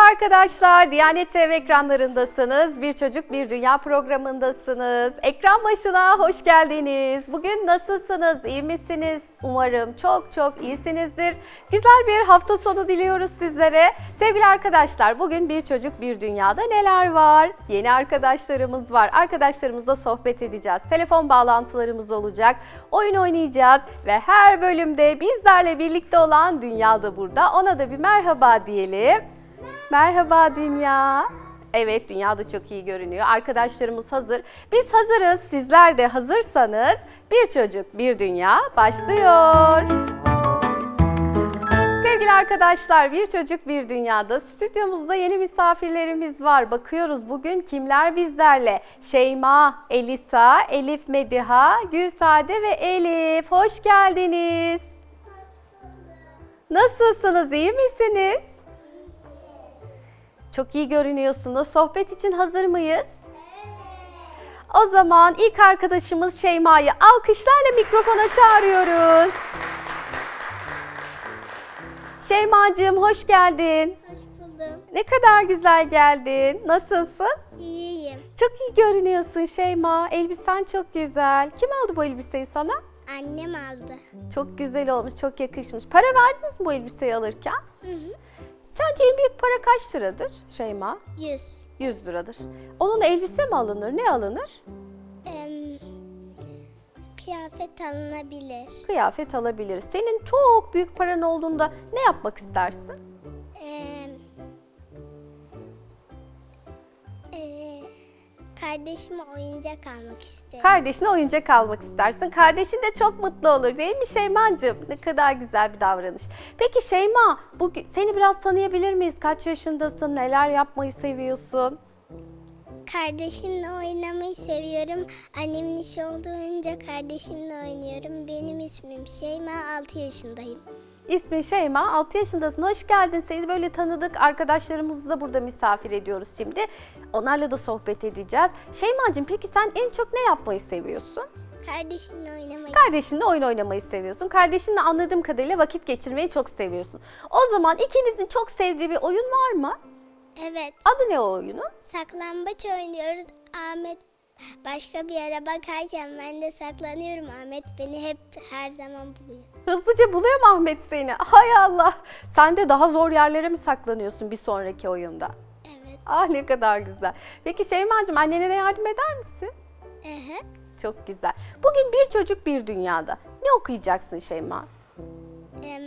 arkadaşlar, Diyanet TV ekranlarındasınız. Bir Çocuk Bir Dünya programındasınız. Ekran başına hoş geldiniz. Bugün nasılsınız, iyi misiniz? Umarım çok çok iyisinizdir. Güzel bir hafta sonu diliyoruz sizlere. Sevgili arkadaşlar, bugün Bir Çocuk Bir Dünya'da neler var? Yeni arkadaşlarımız var. Arkadaşlarımızla sohbet edeceğiz. Telefon bağlantılarımız olacak. Oyun oynayacağız ve her bölümde bizlerle birlikte olan Dünya da burada. Ona da bir merhaba diyelim. Merhaba Dünya. Evet Dünya da çok iyi görünüyor. Arkadaşlarımız hazır. Biz hazırız. Sizler de hazırsanız Bir Çocuk Bir Dünya başlıyor. Sevgili arkadaşlar, Bir Çocuk Bir Dünya'da stüdyomuzda yeni misafirlerimiz var. Bakıyoruz bugün kimler bizlerle? Şeyma, Elisa, Elif Mediha, Gülsade ve Elif. Hoş geldiniz. Nasılsınız, iyi misiniz? Çok iyi görünüyorsunuz. Sohbet için hazır mıyız? O zaman ilk arkadaşımız Şeyma'yı alkışlarla mikrofona çağırıyoruz. Şeymacığım hoş geldin. Hoş buldum. Ne kadar güzel geldin. Nasılsın? İyiyim. Çok iyi görünüyorsun Şeyma. Elbisen çok güzel. Kim aldı bu elbiseyi sana? Annem aldı. Çok güzel olmuş, çok yakışmış. Para verdiniz mi bu elbiseyi alırken? Hı hı. Sence en büyük para kaç liradır Şeyma? Yüz. 100 liradır. Onun elbise mi alınır, ne alınır? Em, kıyafet alınabilir. Kıyafet alabiliriz. Senin çok büyük paran olduğunda ne yapmak istersin? Em, kardeşime oyuncak almak isterim. Kardeşine oyuncak almak istersin. Kardeşin de çok mutlu olur değil mi Şeyma'cığım? Ne kadar güzel bir davranış. Peki Şeyma, bugün seni biraz tanıyabilir miyiz? Kaç yaşındasın? Neler yapmayı seviyorsun? Kardeşimle oynamayı seviyorum. Annemin işi olduğunca kardeşimle oynuyorum. Benim ismim Şeyma, 6 yaşındayım. İsmin Şeyma, 6 yaşındasın. Hoş geldin. Seni böyle tanıdık. Arkadaşlarımızı da burada misafir ediyoruz şimdi. Onlarla da sohbet edeceğiz. Şeyma'cığım peki sen en çok ne yapmayı seviyorsun? Kardeşimle oynamayı Kardeşinle oyun oynamayı seviyorsun. Kardeşinle anladığım kadarıyla vakit geçirmeyi çok seviyorsun. O zaman ikinizin çok sevdiği bir oyun var mı? Evet. Adı ne o oyunun? Saklambaç oynuyoruz. Ahmet başka bir yere bakarken ben de saklanıyorum. Ahmet beni hep her zaman buluyor. Hızlıca buluyor mu Ahmet seni? Hay Allah. Sen de daha zor yerlere mi saklanıyorsun bir sonraki oyunda? Evet. Ah ne kadar güzel. Peki Şeyma'cığım annene de yardım eder misin? Ehe. Çok güzel. Bugün bir çocuk bir dünyada. Ne okuyacaksın Şeyma? Em,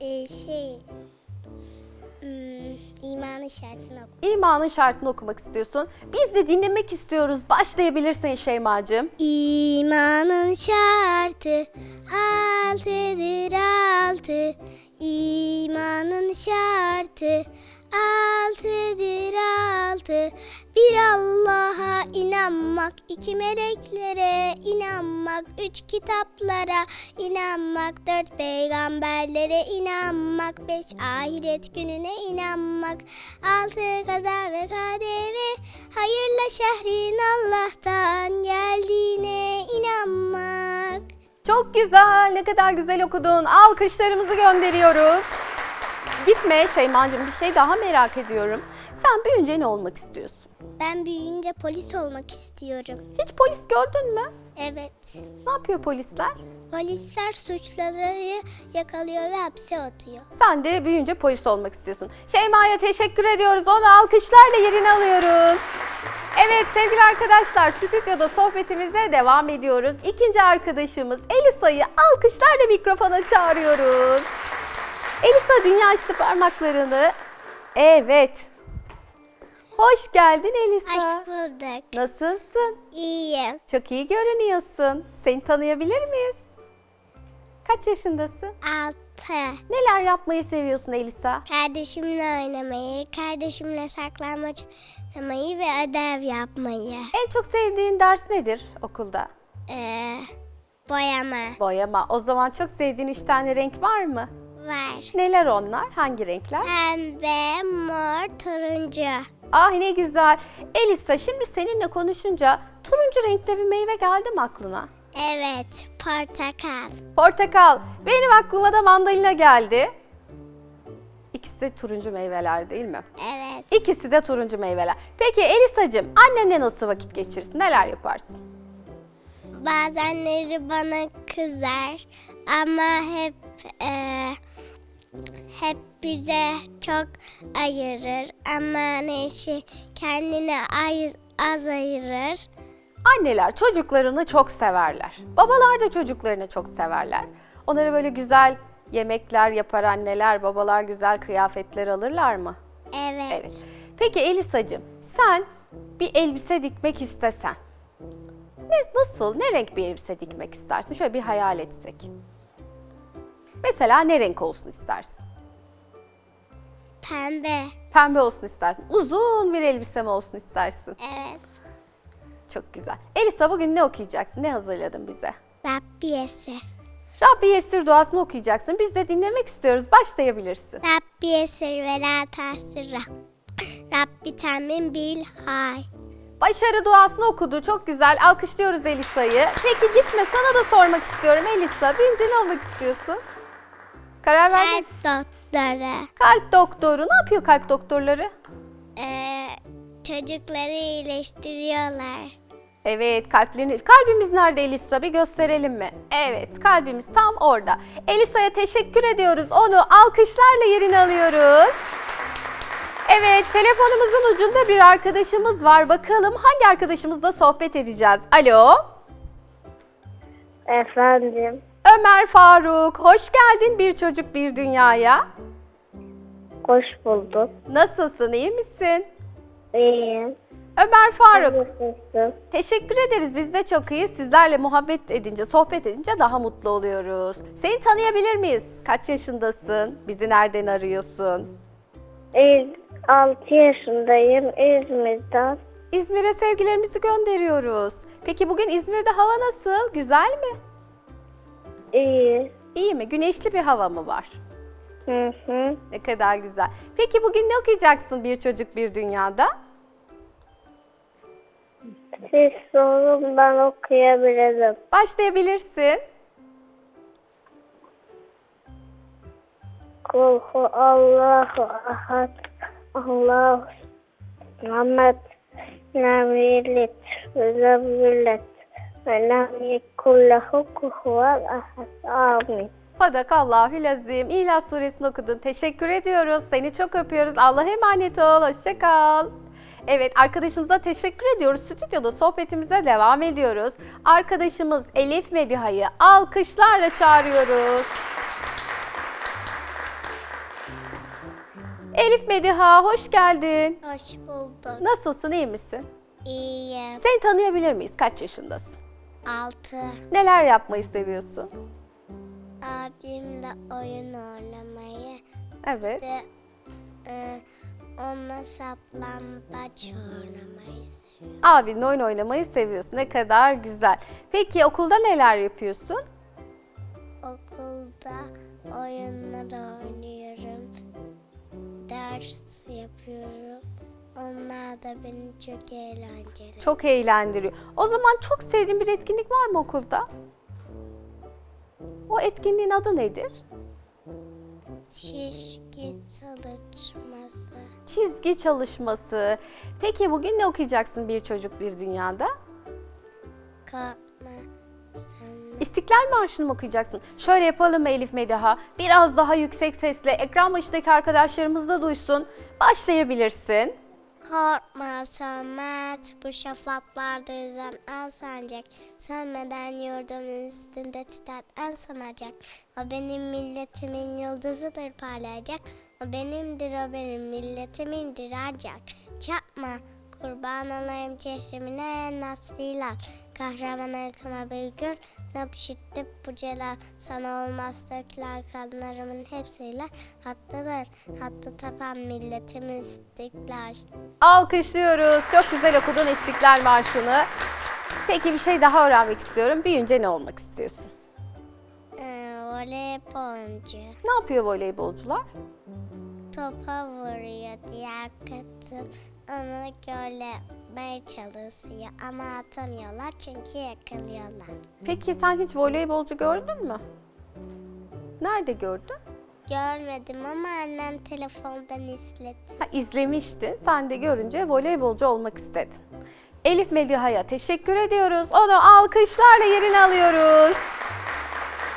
e, şey hmm, imanı şartını oku. İmanın şartını okumak istiyorsun. Biz de dinlemek istiyoruz. Başlayabilirsin Şeyma'cığım. İmanın şartı altıdır altı. İmanın şartı altıdır altı. Bir Allah'a inanmak, iki meleklere inanmak, üç kitaplara inanmak, dört peygamberlere inanmak, beş ahiret gününe inanmak, altı kaza ve kadere, hayırla şehrin Allah'tan geldiğine inanmak. Çok güzel. Ne kadar güzel okudun. Alkışlarımızı gönderiyoruz. Gitme Şeyma'cığım bir şey daha merak ediyorum. Sen büyüyünce ne olmak istiyorsun? Ben büyüyünce polis olmak istiyorum. Hiç polis gördün mü? Evet. Ne yapıyor polisler? Polisler suçluları yakalıyor ve hapse atıyor. Sen de büyüyünce polis olmak istiyorsun. Şeyma'ya teşekkür ediyoruz. Onu alkışlarla yerine alıyoruz. Evet sevgili arkadaşlar stüdyoda sohbetimize devam ediyoruz. İkinci arkadaşımız Elisa'yı alkışlarla mikrofona çağırıyoruz. Elisa dünya açtı parmaklarını. Evet. Hoş geldin Elisa. Hoş bulduk. Nasılsın? İyiyim. Çok iyi görünüyorsun. Seni tanıyabilir miyiz? Kaç yaşındasın? Altı. Neler yapmayı seviyorsun Elisa? Kardeşimle oynamayı, kardeşimle saklanmaç oynamayı ve ödev yapmayı. En çok sevdiğin ders nedir okulda? Ee, boyama Boyama. O zaman çok sevdiğin üç tane renk var mı? Var. Neler onlar? Hangi renkler? Pembe, mor, turuncu. Ah ne güzel. Elisa şimdi seninle konuşunca turuncu renkte bir meyve geldi mi aklına? Evet, portakal. Portakal. Benim aklıma da mandalina geldi. İkisi ikisi turuncu meyveler değil mi? Evet. İkisi de turuncu meyveler. Peki Elisacığım annenle nasıl vakit geçirirsin? Neler yaparsın? Bazenleri bana kızar ama hep eee, hep bize çok ayırır ama neyse kendine ay- az ayırır. Anneler çocuklarını çok severler. Babalar da çocuklarını çok severler. Onlara böyle güzel yemekler yapar anneler, babalar güzel kıyafetler alırlar mı? Evet. Evet. Peki Elisacığım sen bir elbise dikmek istesen ne, nasıl, ne renk bir elbise dikmek istersin? Şöyle bir hayal etsek. Mesela ne renk olsun istersin? Pembe. Pembe olsun istersin. Uzun bir elbise mi olsun istersin? Evet. Çok güzel. Elisa bugün ne okuyacaksın? Ne hazırladın bize? Rabbiyesi. Rabbi Yesir duasını okuyacaksın. Biz de dinlemek istiyoruz. Başlayabilirsin. Rabbi esir ve la tahsir Rab. Rabbi temin bil hay. Başarı duasını okudu. Çok güzel. Alkışlıyoruz Elisa'yı. Peki gitme. Sana da sormak istiyorum Elisa. Büyünce ne olmak istiyorsun? Karar verdin. Kalp doktoru. Kalp doktoru. Ne yapıyor kalp doktorları? Ee, çocukları iyileştiriyorlar. Evet kalplerini. Kalbimiz nerede Elisa? Bir gösterelim mi? Evet kalbimiz tam orada. Elisa'ya teşekkür ediyoruz. Onu alkışlarla yerine alıyoruz. Evet telefonumuzun ucunda bir arkadaşımız var. Bakalım hangi arkadaşımızla sohbet edeceğiz? Alo. Efendim. Ömer Faruk, hoş geldin bir çocuk bir dünyaya. Hoş bulduk. Nasılsın, iyi misin? İyiyim. Ömer Faruk, Nasılsın? teşekkür ederiz. Biz de çok iyiyiz. Sizlerle muhabbet edince, sohbet edince daha mutlu oluyoruz. Seni tanıyabilir miyiz? Kaç yaşındasın? Bizi nereden arıyorsun? 6 yaşındayım. İzmir'den. İzmir'e sevgilerimizi gönderiyoruz. Peki bugün İzmir'de hava nasıl? Güzel mi? İyi. İyi mi? Güneşli bir hava mı var? Hı hı. Ne kadar güzel. Peki bugün ne okuyacaksın bir çocuk bir dünyada? Siz sorun ben okuyabilirim. Başlayabilirsin. Kulhu Allahu ahad. Allahu Samet. Lem yelid ve lem yulad ve lem yekun lehu kufuven ahad. Amin. Sadakallahu lazim. İhlas suresini okudun. Teşekkür ediyoruz. Seni çok öpüyoruz. Allah'a emanet ol. Hoşça kal. Evet arkadaşımıza teşekkür ediyoruz. Stüdyoda sohbetimize devam ediyoruz. Arkadaşımız Elif Mediha'yı alkışlarla çağırıyoruz. Elif Mediha hoş geldin. Hoş bulduk. Nasılsın iyi misin? İyiyim. Seni tanıyabilir miyiz? Kaç yaşındasın? 6. Neler yapmayı seviyorsun? Abimle oyun oynamayı Evet. ve e, onunla saplambaç oynamayı seviyorum. Abinle oyun oynamayı seviyorsun. Ne kadar güzel. Peki okulda neler yapıyorsun? Okulda oyunlar oynuyorum. Ders yapıyorum. Onlar da beni çok eğlenceli. Çok eğlendiriyor. O zaman çok sevdiğin bir etkinlik var mı okulda? O etkinliğin adı nedir? Şişki çalışması. Çizgi çalışması. Peki bugün ne okuyacaksın bir çocuk bir dünyada? Sen. İstiklal Marşı'nı mı okuyacaksın? Şöyle yapalım mı Elif Mediha? Biraz daha yüksek sesle ekran başındaki arkadaşlarımız da duysun. Başlayabilirsin. Korkma Samet, bu şafaklarda yüzen al sancak. Sönmeden yurdumun üstünde tüten en sanacak. O benim milletimin yıldızıdır parlayacak. O benimdir, o benim milletimindir ancak. Çarpma, kurban olayım çeşmine nasliler. Kahraman ırkıma bir gül, napşitti bu celal. Sana olmaz dökülen kanlarımın hepsiyle hattıdır. Hattı tapan milletim istiklal. Alkışlıyoruz. Çok güzel okudun İstiklal Marşı'nı. Peki bir şey daha öğrenmek istiyorum. Büyüyünce ne olmak istiyorsun? Ee, voleybolcu. Ne yapıyor voleybolcular? Topa vuruyor diğer kadın. Onu görmeye çalışıyor ama atamıyorlar çünkü yakalıyorlar. Peki sen hiç voleybolcu gördün mü? Nerede gördün? görmedim ama annem telefondan izledi. Ha, izlemiştin. Sen de görünce voleybolcu olmak istedin. Elif Meliha'ya teşekkür ediyoruz. Onu alkışlarla yerine alıyoruz.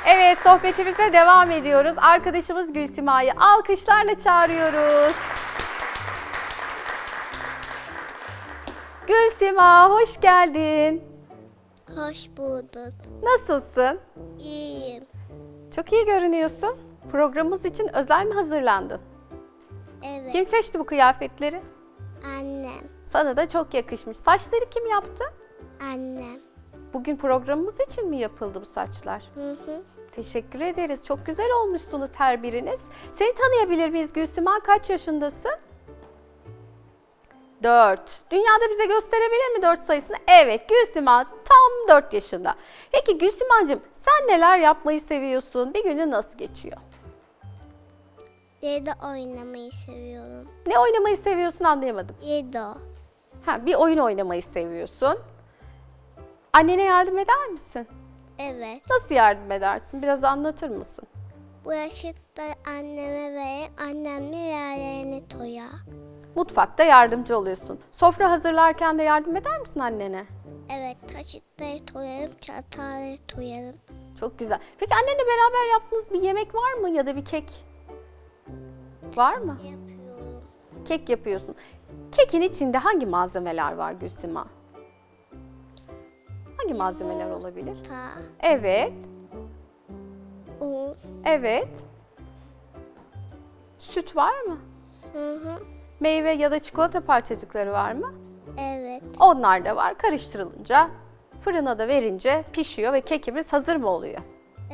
Evet sohbetimize devam ediyoruz. Arkadaşımız Gülsima'yı alkışlarla çağırıyoruz. Gülsima hoş geldin. Hoş bulduk. Nasılsın? İyiyim. Çok iyi görünüyorsun. Programımız için özel mi hazırlandın? Evet. Kim seçti bu kıyafetleri? Annem. Sana da çok yakışmış. Saçları kim yaptı? Annem. Bugün programımız için mi yapıldı bu saçlar? Hı hı. Teşekkür ederiz. Çok güzel olmuşsunuz her biriniz. Seni tanıyabilir miyiz Gülsüma? Kaç yaşındasın? 4. Dünyada bize gösterebilir mi 4 sayısını? Evet Gülsüma tam 4 yaşında. Peki Gülsümacığım sen neler yapmayı seviyorsun? Bir günün nasıl geçiyor? Yedo oynamayı seviyorum. Ne oynamayı seviyorsun anlayamadım. Yedo. Ha, bir oyun oynamayı seviyorsun. Annene yardım eder misin? Evet. Nasıl yardım edersin? Biraz anlatır mısın? Bu yaşıtta anneme ve annemle yerlerini toya. Mutfakta yardımcı oluyorsun. Sofra hazırlarken de yardım eder misin annene? Evet taşıtları toyarım, çatalı toyarım. Çok güzel. Peki annenle beraber yaptığınız bir yemek var mı ya da bir kek? Var mı? Yapıyorum. Kek yapıyorsun. Kekin içinde hangi malzemeler var Gülsima? Hangi malzemeler olabilir? Ta, Evet, un, evet. Süt var mı? hı hı. Meyve ya da çikolata parçacıkları var mı? Evet. Onlar da var. Karıştırılınca, fırına da verince pişiyor ve kekimiz hazır mı oluyor?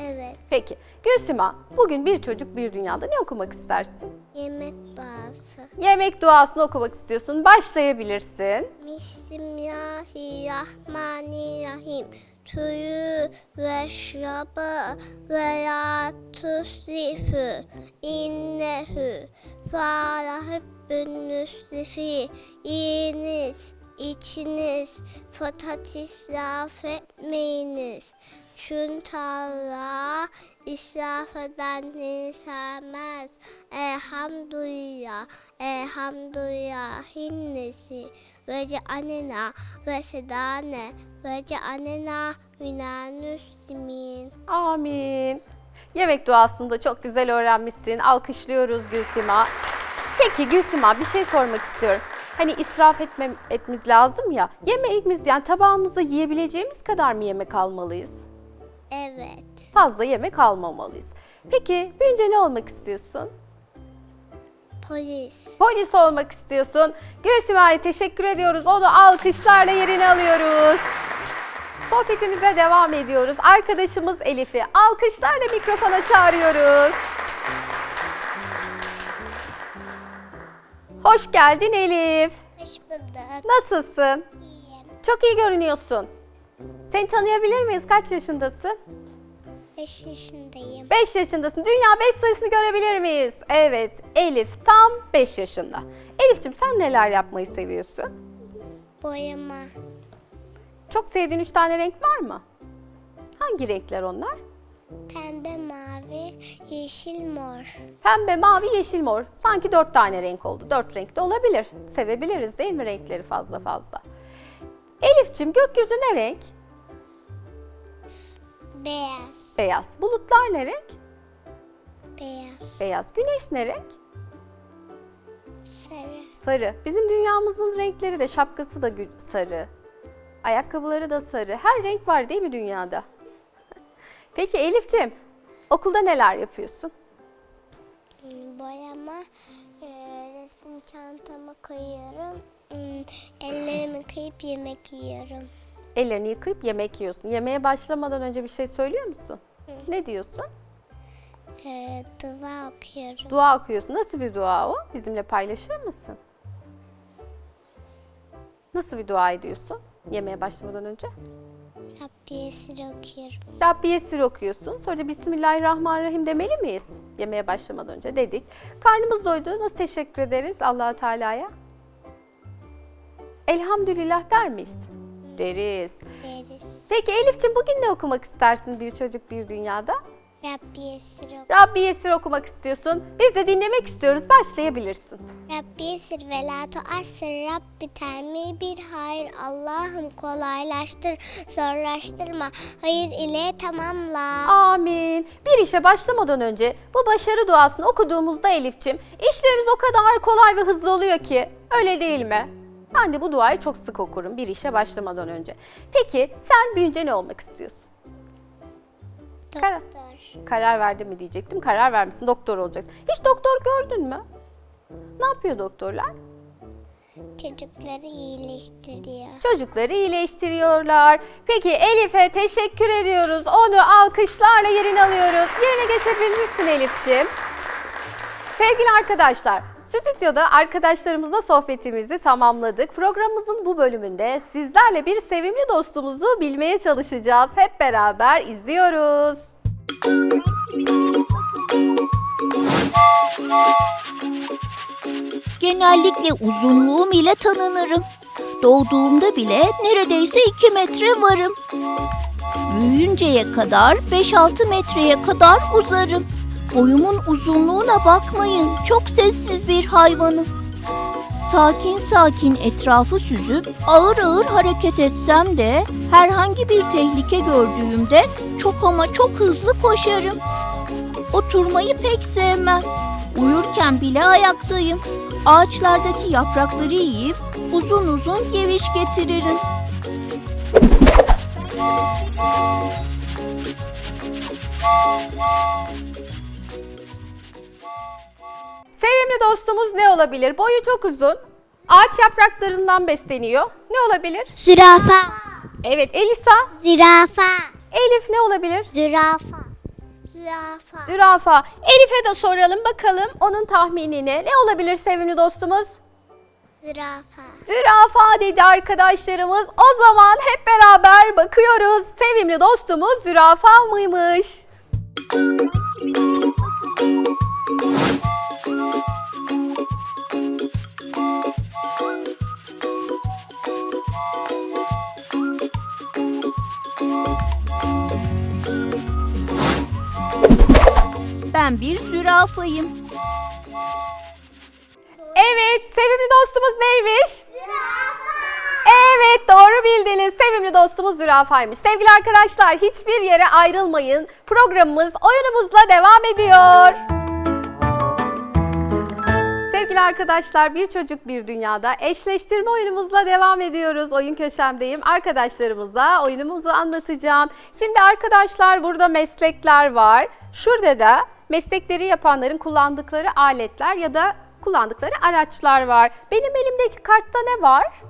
Evet. Peki Gülsima, bugün bir çocuk bir dünyada ne okumak istersin? Yemek duası. Yemek duasını okumak istiyorsun. Başlayabilirsin. Bismillahirrahmanirrahim. Tüyü ve şrabı ve la tusrifu innehu farahübbün nüsrifi yiyiniz, içiniz, patates israf etmeyiniz. Çünkü Allah israf edenleri sevmez. Elhamdülillah, elhamdülillah hinnesi ve cealena ve sedane ve cealena minel. Amin. Yemek duasını da çok güzel öğrenmişsin. Alkışlıyoruz Gülsima. Peki Gülsima bir şey sormak istiyorum. Hani israf etmem, etmemiz lazım ya. Yemeğimiz yani tabağımızda yiyebileceğimiz kadar mı yemek almalıyız? Evet. Fazla yemek almamalıyız. Peki büyünce ne olmak istiyorsun? Polis. Polis olmak istiyorsun. Gülsima'ya teşekkür ediyoruz. Onu alkışlarla yerine alıyoruz. Sohbetimize devam ediyoruz. Arkadaşımız Elif'i alkışlarla mikrofona çağırıyoruz. Hoş geldin Elif. Hoş bulduk. Nasılsın? İyiyim. Çok iyi görünüyorsun. Seni tanıyabilir miyiz? Kaç yaşındasın? 5 yaşındayım. 5 yaşındasın. Dünya 5 sayısını görebilir miyiz? Evet, Elif tam 5 yaşında. Elif'ciğim sen neler yapmayı seviyorsun? Boyama. Çok sevdiğin 3 tane renk var mı? Hangi renkler onlar? Pembe, mavi, yeşil, mor. Pembe, mavi, yeşil, mor. Sanki 4 tane renk oldu. 4 renk de olabilir. Sevebiliriz değil mi renkleri fazla fazla? Elif'ciğim gökyüzü ne renk? Beyaz. Beyaz. Bulutlar ne renk? Beyaz. Beyaz. Güneş ne renk? Sarı. Sarı. Bizim dünyamızın renkleri de şapkası da sarı. Ayakkabıları da sarı. Her renk var değil mi dünyada? Peki Elif'ciğim okulda neler yapıyorsun? Hmm, Boyama. e, Resim çantama koyuyorum. Hmm, Ellerimi kıyıp yemek yiyorum. Ellerini yıkayıp yemek yiyorsun. Yemeğe başlamadan önce bir şey söylüyor musun? Ne diyorsun? E, dua okuyorum. Dua okuyorsun. Nasıl bir dua o? Bizimle paylaşır mısın? Nasıl bir dua ediyorsun yemeğe başlamadan önce? Rabbi Esir okuyorum. Rabbi Yesir okuyorsun. Sonra da Bismillahirrahmanirrahim demeli miyiz? Yemeğe başlamadan önce dedik. Karnımız doydu. Nasıl teşekkür ederiz allah Teala'ya? Elhamdülillah der miyiz? Deriz. Deriz. Peki Elif'ciğim bugün ne okumak istersin bir çocuk bir dünyada? Rabbi esir ok. Rabbi Yesir okumak istiyorsun. Biz de dinlemek istiyoruz. Başlayabilirsin. Rabbi esir ve la tuassir Rabbi termi bir hayır Allah'ım kolaylaştır zorlaştırma hayır ile tamamla. Amin. Bir işe başlamadan önce bu başarı duasını okuduğumuzda Elifçim, işlerimiz o kadar kolay ve hızlı oluyor ki. Öyle değil mi? Ben de bu duayı çok sık okurum bir işe başlamadan önce. Peki sen büyünce ne olmak istiyorsun? Karar. Doktor. Karar verdin mi diyecektim. Karar vermişsin. Doktor olacaksın. Hiç doktor gördün mü? Ne yapıyor doktorlar? Çocukları iyileştiriyor. Çocukları iyileştiriyorlar. Peki Elif'e teşekkür ediyoruz. Onu alkışlarla yerine alıyoruz. Yerine geçebilirsin Elif'ciğim. Sevgili arkadaşlar, stüdyoda arkadaşlarımızla sohbetimizi tamamladık. Programımızın bu bölümünde sizlerle bir sevimli dostumuzu bilmeye çalışacağız. Hep beraber izliyoruz. Genellikle uzunluğum ile tanınırım. Doğduğumda bile neredeyse 2 metre varım. Büyüyünceye kadar 5-6 metreye kadar uzarım. Boyumun uzunluğuna bakmayın. Çok sessiz bir hayvanım. Sakin sakin etrafı süzüp ağır ağır hareket etsem de herhangi bir tehlike gördüğümde çok ama çok hızlı koşarım. Oturmayı pek sevmem. Uyurken bile ayaktayım. Ağaçlardaki yaprakları yiyip uzun uzun geviş getiririm. Sevimli dostumuz ne olabilir? Boyu çok uzun. Ağaç yapraklarından besleniyor. Ne olabilir? Zürafa. Evet Elisa. Zürafa. Elif ne olabilir? Zürafa. Zürafa. Zürafa. Elif'e de soralım bakalım onun tahminine. Ne olabilir sevimli dostumuz? Zürafa. Zürafa dedi arkadaşlarımız. O zaman hep beraber bakıyoruz. Sevimli dostumuz zürafa mıymış? Ben bir zürafayım. Evet, sevimli dostumuz neymiş? Evet doğru bildiniz. Sevimli dostumuz zürafaymış. Sevgili arkadaşlar hiçbir yere ayrılmayın. Programımız oyunumuzla devam ediyor. Sevgili arkadaşlar bir çocuk bir dünyada eşleştirme oyunumuzla devam ediyoruz. Oyun köşemdeyim. Arkadaşlarımıza oyunumuzu anlatacağım. Şimdi arkadaşlar burada meslekler var. Şurada da meslekleri yapanların kullandıkları aletler ya da kullandıkları araçlar var. Benim elimdeki kartta ne var?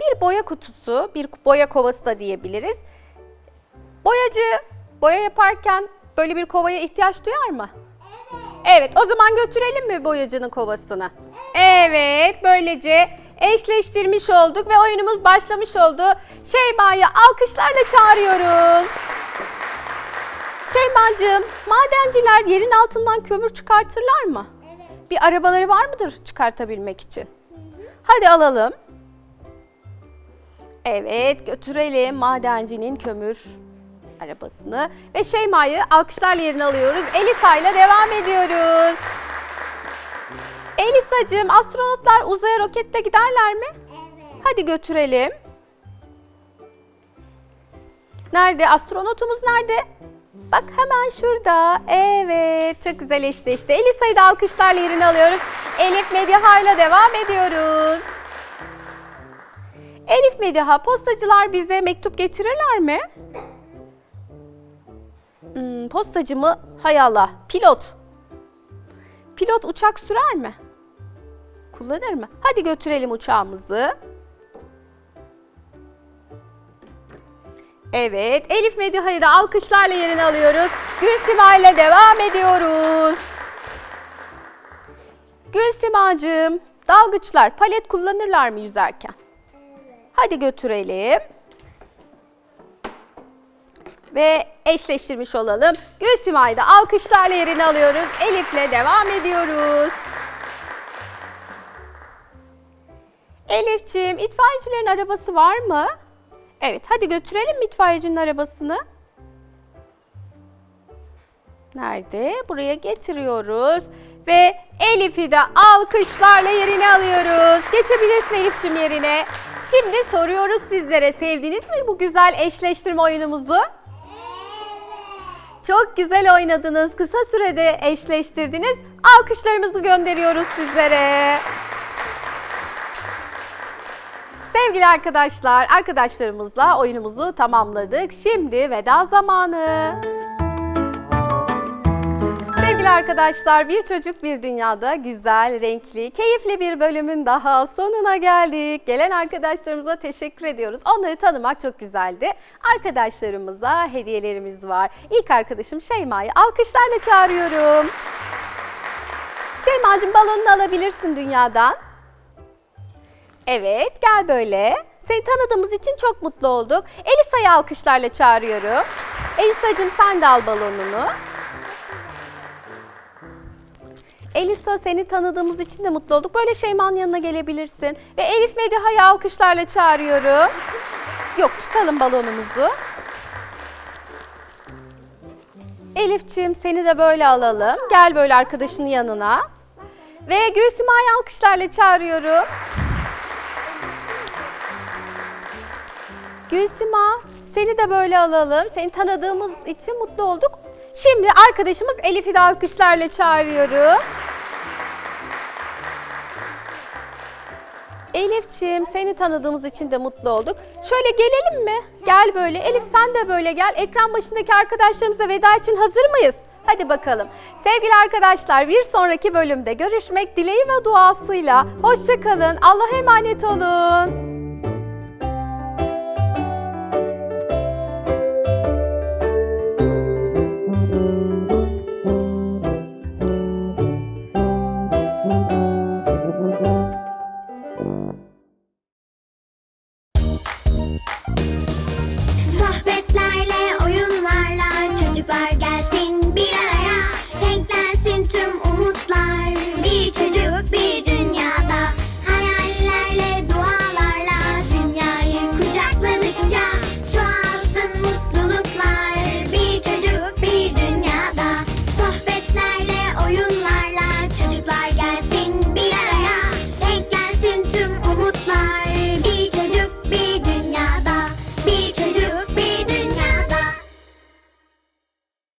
Bir boya kutusu, bir boya kovası da diyebiliriz. Boyacı boya yaparken böyle bir kovaya ihtiyaç duyar mı? Evet, o zaman götürelim mi boyacının kovasını? Evet, böylece eşleştirmiş olduk ve oyunumuz başlamış oldu. Şeyma'yı alkışlarla çağırıyoruz. Şeyma'cığım, madenciler yerin altından kömür çıkartırlar mı? Evet. Bir arabaları var mıdır çıkartabilmek için? Hadi alalım. Evet götürelim madencinin kömür arabasını. Ve Şeyma'yı alkışlarla yerine alıyoruz. Elisa ile devam ediyoruz. Elisacığım astronotlar uzaya roketle giderler mi? Evet. Hadi götürelim. Nerede? Astronotumuz nerede? Bak hemen şurada. Evet, çok güzel eşleşti. Elisa'yı da alkışlarla yerine alıyoruz. Elif Mediha ile devam ediyoruz. Elif Mediha, postacılar bize mektup getirirler mi? Hmm, postacı mı? Hay Allah, pilot. Pilot uçak sürer mi? Kullanır mı? Hadi götürelim uçağımızı. Evet, Elif Mediha'yı da alkışlarla yerine alıyoruz. Gülsima ile devam ediyoruz. Gülsimacığım, dalgıçlar palet kullanırlar mı yüzerken? Hadi götürelim. Ve eşleştirmiş olalım. Gülsima'yı da alkışlarla yerine alıyoruz. Elif'le devam ediyoruz. Elif'ciğim, itfaiyecilerin arabası var mı? Evet, hadi götürelim itfaiyecinin arabasını? Nerede? Buraya getiriyoruz. Ve Elif'i de alkışlarla yerine alıyoruz. Geçebilirsin Elif'cim yerine. Şimdi soruyoruz sizlere. Sevdiniz mi bu güzel eşleştirme oyunumuzu? Çok güzel oynadınız. Kısa sürede eşleştirdiniz. Alkışlarımızı gönderiyoruz sizlere. Sevgili arkadaşlar, arkadaşlarımızla oyunumuzu tamamladık. Şimdi veda zamanı. Sevgili arkadaşlar, Bir Çocuk Bir Dünya'da güzel, renkli, keyifli bir bölümün daha sonuna geldik. Gelen arkadaşlarımıza teşekkür ediyoruz. Onları tanımak çok güzeldi. Arkadaşlarımıza hediyelerimiz var. İlk arkadaşım Şeyma'yı alkışlarla çağırıyorum. Şeyma'cığım balonunu alabilirsin dünyadan. Evet, gel böyle. Seni tanıdığımız için çok mutlu olduk. Elisa'yı alkışlarla çağırıyorum. Elisa'cığım sen de al balonunu. Elisa seni tanıdığımız için de mutlu olduk. Böyle Şeyma'nın yanına gelebilirsin. Ve Elif Mediha'yı alkışlarla çağırıyorum. Yok tutalım balonumuzu. Elifçim seni de böyle alalım. Gel böyle arkadaşının yanına. Ve Gülsima'yı alkışlarla çağırıyorum. Gülsima seni de böyle alalım. Seni tanıdığımız için mutlu olduk. Şimdi arkadaşımız Elif'i de alkışlarla çağırıyorum. Elifçim seni tanıdığımız için de mutlu olduk. Şöyle gelelim mi? Gel böyle. Elif sen de böyle gel. Ekran başındaki arkadaşlarımıza veda için hazır mıyız? Hadi bakalım. Sevgili arkadaşlar bir sonraki bölümde görüşmek dileği ve duasıyla. Hoşçakalın. Allah'a emanet olun.